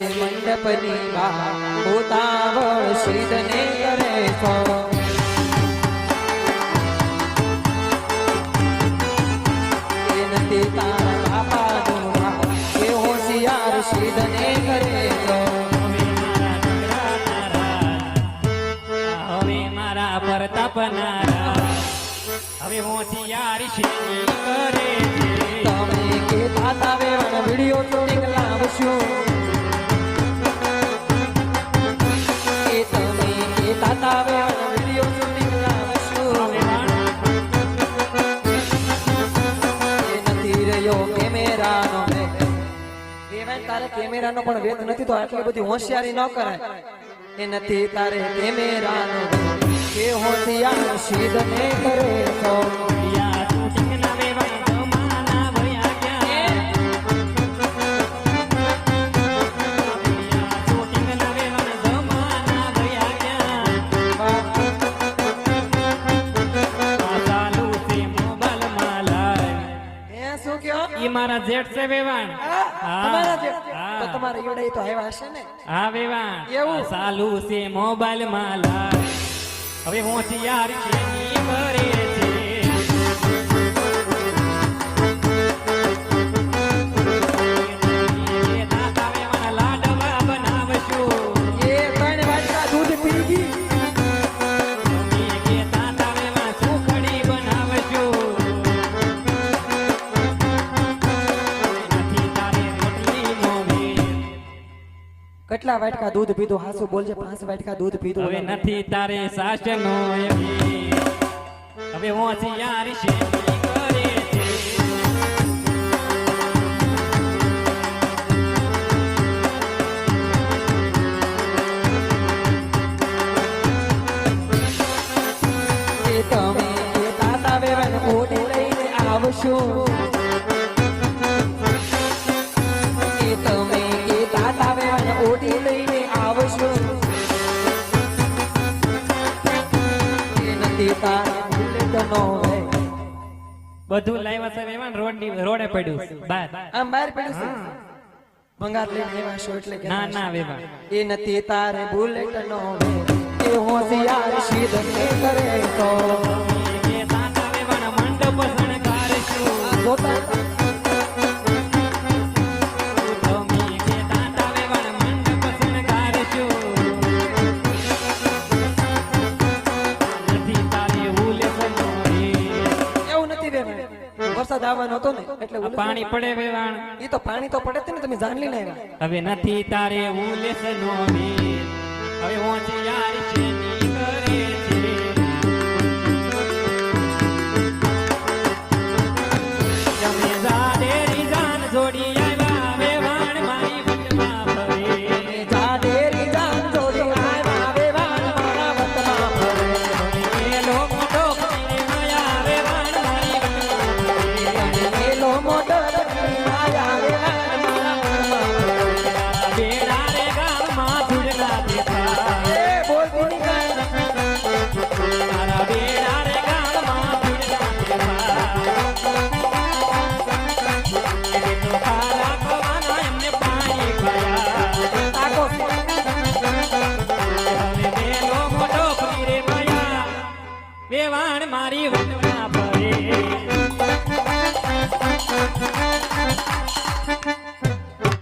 મંડપની બહાર ઉતાવળ સિદ્ધને કરે હવે હું કરે છે તમે કે તાતા વેવણ વીડિયો તો લાવશું કેમેરાનો પણ વેદ નથી તો આટલી બધી હોશિયારી ન કરાય એ નથી તારે કેમેરાનો. કે હોશિયાર સીધને કરે તો મારા જેઠ છે વેવાણ તમારા. તો તમારા ઈવડે તો આવ્યા હશે ને? હા વેવા એવું? ચાલુ છે મોબાઈલમાં લા હવે હોશિયારી છે કરે કેટલા વાટકા દૂધ પીધું? હાસુ બોલજે પાંચ વાટકા દૂધ પીધું. હવે નથી તારે સાસનો એવી. હવે હું કરે છે. તમે તાતા વેવન ઓઢી લઈને આવશો. બુલેટનો હોય. બધું લાવ્યા સાહેબ એમાં રોડની રોડે પડ્યું. બાર. આમ બહાર પડ્યું છે? ભંગાર લઈને લેવા છો એટલે ના ના વેવા. એ નથી તારે બુલેટ નો એ હોશિયાર શીધ ને કરે તો. આવવાનો હતો ને એટલે પાણી પડે વેવાણ. એ તો પાણી તો પડે ને તમે જાણ લઈને આવ્યા હવે નથી તારે ઉલેસનો મેલ હવે હું છે દેવાણ મારી વનમાં ભરે.